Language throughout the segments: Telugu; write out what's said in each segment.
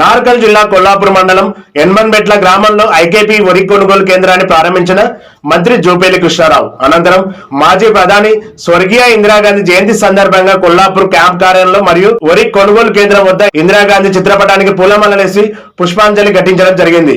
నార్కల్ జిల్లా కొల్లాపూర్ మండలం ఎన్మన్బెట్ల గ్రామంలో ఐకేపీ వరి కొనుగోలు కేంద్రాన్ని ప్రారంభించిన మంత్రి జోపేలి కృష్ణారావు. అనంతరం మాజీ ప్రధాని స్వర్గీయ ఇందిరాగాంధీ జయంతి సందర్భంగా కొల్లాపూర్ క్యాంప్ కార్యాలయంలో మరియు వరి కొనుగోలు కేంద్రం వద్ద ఇందిరాగాంధీ చిత్రపటానికి పూలమాలలేసి పుష్పాంజలి ఘటించడం జరిగింది.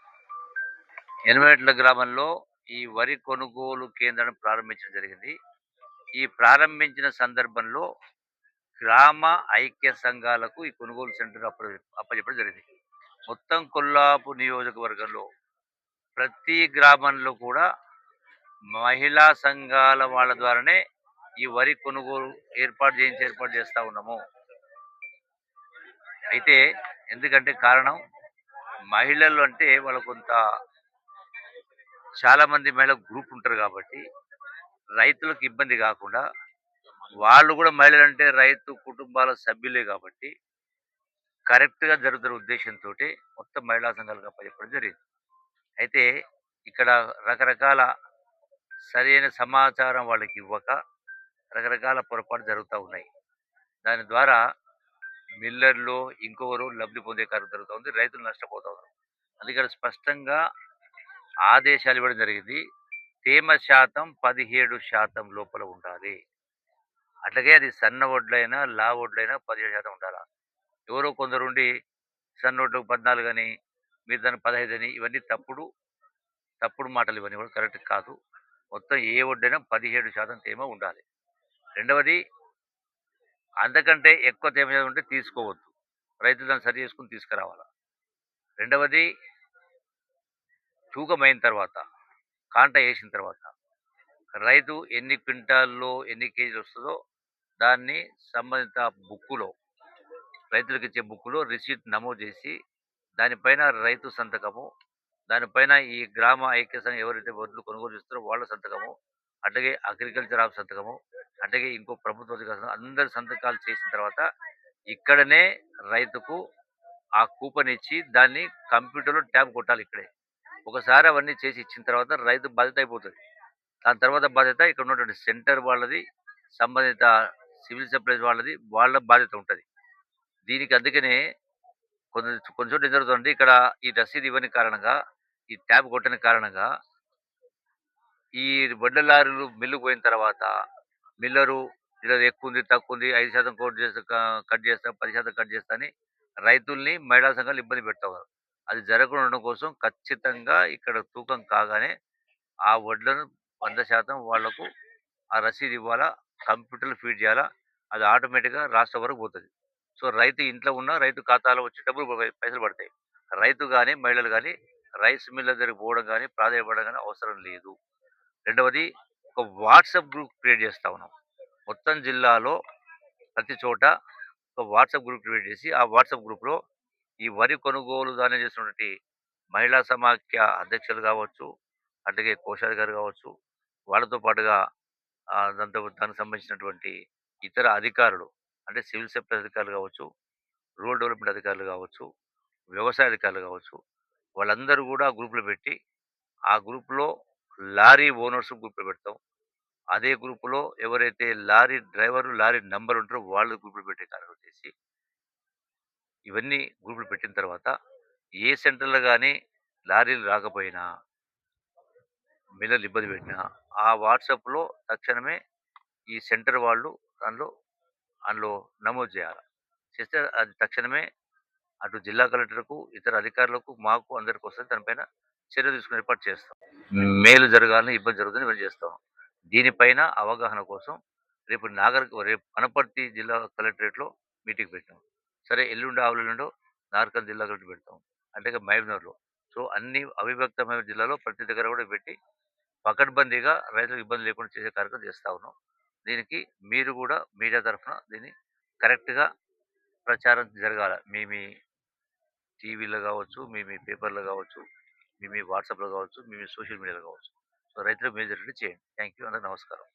ఎనమేట్ల గ్రామంలో ఈ వరి కొనుగోలు కేంద్రాన్ని ప్రారంభించడం జరిగింది. ఈ ప్రారంభించిన సందర్భంలో గ్రామ ఐక్య సంఘాలకు ఈ కొనుగోలు సెంటర్ అప్ప అప్పచెప్పడం జరిగింది. మొత్తం కొల్లాపు నియోజకవర్గంలో ప్రతి గ్రామంలో కూడా మహిళా సంఘాల వాళ్ళ ద్వారానే ఈ వరి కొనుగోలు ఏర్పాటు చేయించి ఏర్పాటు చేస్తూ ఉన్నాము. అయితే ఎందుకంటే కారణం మహిళలు అంటే వాళ్ళ కొంత చాలా మంది మహిళ గ్రూప్ ఉంటారు కాబట్టి రైతులకు ఇబ్బంది కాకుండా వాళ్ళు కూడా మహిళలు అంటే రైతు కుటుంబాల సభ్యులే కాబట్టి కరెక్ట్గా జరుగుతున్న ఉద్దేశంతో మొత్తం మహిళా సంఘాలుగా అప్పచెప్పడం జరిగింది. అయితే ఇక్కడ రకరకాల సరైన సమాచారం వాళ్ళకి ఇవ్వక రకరకాల పొరపాటు జరుగుతూ ఉన్నాయి. దాని ద్వారా మిల్లర్లు ఇంకొకరు లబ్ధి పొందే కార్యం జరుగుతూ ఉంది రైతులు నష్టపోతూ ఉన్నారు. అందుకని స్పష్టంగా ఆదేశాలు ఇవ్వడం జరిగింది. తేమ శాతం పదిహేడు శాతం లోపల ఉండాలి. అట్లాగే అది సన్న వడ్లైనా లా వడ్లైనా పదిహేడు శాతం ఉండాలి. ఎవరో కొందరు ఉండి సన్న ఒడ్లకు పద్నాలుగు అని మీరు దాన్ని పదహైదు అని ఇవన్నీ తప్పుడు తప్పుడు మాటలు ఇవన్నీ కూడా కరెక్ట్ కాదు. మొత్తం ఏ వడ్డైనా పదిహేడు శాతం తేమ ఉండాలి. రెండవది అంతకంటే ఎక్కువ తేమ ఉంటే తీసుకోవద్దు. రైతులు దాన్ని సరి చేసుకుని తీసుకురావాలి. రెండవది తూకమైన తర్వాత కాంట వేసిన తర్వాత. రైతు ఎన్ని క్వింటాల్లో ఎన్ని కేజీలు వస్తుందో దాన్ని సంబంధిత బుక్కులో రైతులకు ఇచ్చే బుక్కులో రిసీట్ నమోదు చేసి దానిపైన రైతు సంతకము దానిపైన ఈ గ్రామ ఐక్య సంఘం ఎవరైతే వడ్లు కొనుగోలు చేస్తారో వాళ్ళ సంతకము అట్లాగే అగ్రికల్చర్ ఆఫ్ సంతకము అట్లాగే ఇంకో ప్రభుత్వ అందరి సంతకాలు చేసిన తర్వాత ఇక్కడనే రైతుకు ఆ కూపన్ ఇచ్చి దాన్ని కంప్యూటర్లో ట్యాబ్ కొట్టాలి ఇక్కడే. ఒకసారి అవన్నీ చేసి ఇచ్చిన తర్వాత రైతు బాధ్యత అయిపోతుంది. దాని తర్వాత బాధ్యత ఇక్కడ ఉన్నటువంటి సెంటర్ వాళ్ళది సంబంధిత సివిల్ సప్లైస్ వాళ్ళది వాళ్ళ బాధ్యత ఉంటుంది. దీనికి అందుకనే కొంచెం కొంచెం జరుగుతుంది ఇక్కడ ఈ రసీదు ఇవ్వని కారణంగా ఈ ట్యాబ్ కొట్టని కారణంగా ఈ వడ్ల లారీలు మిల్లు పోయిన తర్వాత మిల్లరు ఇలా ఎక్కువ ఉంది తక్కువ ఉంది ఐదు శాతం కోట్ చేస్తా కట్ చేస్తా పది శాతం కట్ చేస్తా అని రైతుల్ని మహిళా సంఘాలు ఇబ్బంది పెడతారు అది జరగకుండా ఉండడం కోసం ఖచ్చితంగా ఇక్కడ తూకం కాగానే ఆ వడ్లను వంద శాతం వాళ్ళకు ఆ రసీదు ఇవ్వాలా కంప్యూటర్లు ఫీడ్ చేయాలా అది ఆటోమేటిక్గా రాష్ట్ర వరకు పోతుంది. సో రైతు ఇంట్లో ఉన్న రైతు ఖాతాలో వచ్చి డబ్బులు పైసలు పడతాయి. రైతు కానీ మహిళలు కానీ రైస్ మిల్ల దగ్గరికి పోవడం కానీ ప్రాధాన్యపడడం కానీ అవసరం లేదు. రెండవది ఒక వాట్సాప్ గ్రూప్ క్రియేట్ చేస్తా ఉన్నాం. మొత్తం జిల్లాలో ప్రతి చోట ఒక వాట్సాప్ గ్రూప్ క్రియేట్ చేసి ఆ వాట్సాప్ గ్రూప్లో ఈ వరి కొనుగోలు దాని చేసినటువంటి మహిళా సమాఖ్య అధ్యక్షులు కావచ్చు అట్లాగే కోశాధికారు కావచ్చు వాళ్ళతో పాటుగా దాంతో దానికి సంబంధించినటువంటి ఇతర అధికారులు అంటే సివిల్ సప్లై అధికారులు కావచ్చు రూరల్ డెవలప్మెంట్ అధికారులు కావచ్చు వ్యవసాయ అధికారులు కావచ్చు వాళ్ళందరూ కూడా గ్రూపులు పెట్టి ఆ గ్రూప్లో లారీ ఓనర్స్ గ్రూప్లో పెడతాం. అదే గ్రూపులో ఎవరైతే లారీ డ్రైవర్ లారీ నెంబర్ ఉంటారో వాళ్ళు గ్రూపులు పెట్టే కార్యక్రమం చేసి ఇవన్నీ గ్రూపులు పెట్టిన తర్వాత ఏ సెంటర్లో కానీ లారీలు రాకపోయినా మిల్లర్లు ఇబ్బంది పెట్టినా ఆ వాట్సాప్లో తక్షణమే ఈ సెంటర్ వాళ్ళు దానిలో అందులో నమోదు చేయాలి. చేస్తే అది తక్షణమే అటు జిల్లా కలెక్టర్కు ఇతర అధికారులకు మాకు అందరికి వస్తుంది. దానిపైన చర్య తీసుకునే ఏర్పాటు చేస్తాం. మేలు జరగాలని ఇబ్బంది జరుగుతుంది మేము చేస్తాం. దీనిపైన అవగాహన కోసం రేపు నాగర్ రేపు వనపర్తి జిల్లా కలెక్టరేట్లో మీటింగ్ పెట్టాం. సరే ఎల్లుండి ఆవులుండో నార్కల్ జిల్లా కలెక్టర్ పెడతాం. అంటే మహబూబ్నగర్లో సో అన్ని అవిభక్తమైన జిల్లాలో ప్రతి దగ్గర కూడా పెట్టి పకడ్బందీగా రైతులకు ఇబ్బంది లేకుండా చేసే కార్యక్రమం చేస్తా ఉన్నాం. దీనికి మీరు కూడా మీడియా తరఫున దీన్ని కరెక్ట్గా ప్రచారం జరగాల. మీ మీ టీవీలో కావచ్చు మీ మీ పేపర్లో కావచ్చు మీ మీ వాట్సాప్లో కావచ్చు మీ మీ సోషల్ మీడియాలో కావచ్చు. సో రైతులకు మేజర్ చేయండి. థ్యాంక్ యూ అందరూ నమస్కారం.